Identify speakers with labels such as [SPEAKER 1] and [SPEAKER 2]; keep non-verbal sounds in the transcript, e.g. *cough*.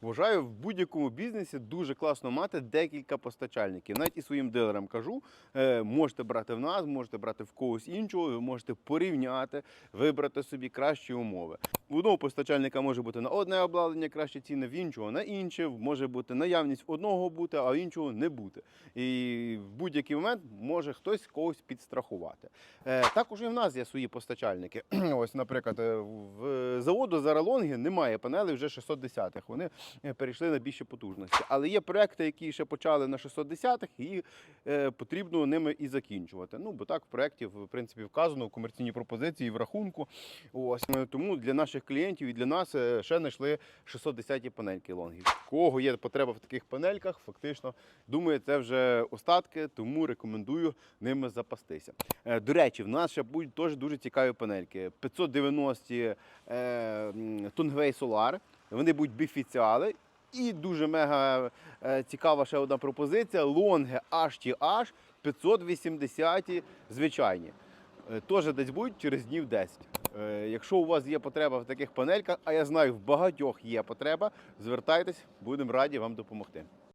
[SPEAKER 1] Вважаю, в будь-якому бізнесі дуже класно мати декілька постачальників. Навіть і своїм дилерам кажу, е, можете брати в нас, можете брати в когось іншого, ви можете порівняти, вибрати собі кращі умови. У одного постачальника може бути на одне обладнання кращі ціни, в іншого на інше, може бути наявність одного бути, а в іншого не бути. І в будь-який момент може хтось когось підстрахувати. Е, Також і в нас є свої постачальники. *clears throat* Ось, наприклад, е, в заводу Заралонги немає панелей вже 610-х. Вони е, перейшли на більші потужності. Але є проекти, які ще почали на 610-х, і е, потрібно ними і закінчувати. Ну, бо так в проєкті, в принципі, вказано в комерційній пропозиції, в рахунку. Ось тому для наших клієнтів і для нас е, ще знайшли 610-ті панельки лонги. В Кого є потреба в таких панельках, фактично, думаю, це вже остатки, тому рекомендую ними запастися. До речі, в нас ще будуть теж дуже цікаві панельки. 590 м, Solar. Вони будуть біфіціали. І дуже мега е, цікава ще одна пропозиція. Лонги HTH 580 звичайні. Е, Теж десь будуть через днів 10. Е, Якщо у вас є потреба в таких панельках, а я знаю, в багатьох є потреба, звертайтесь, будемо раді вам допомогти.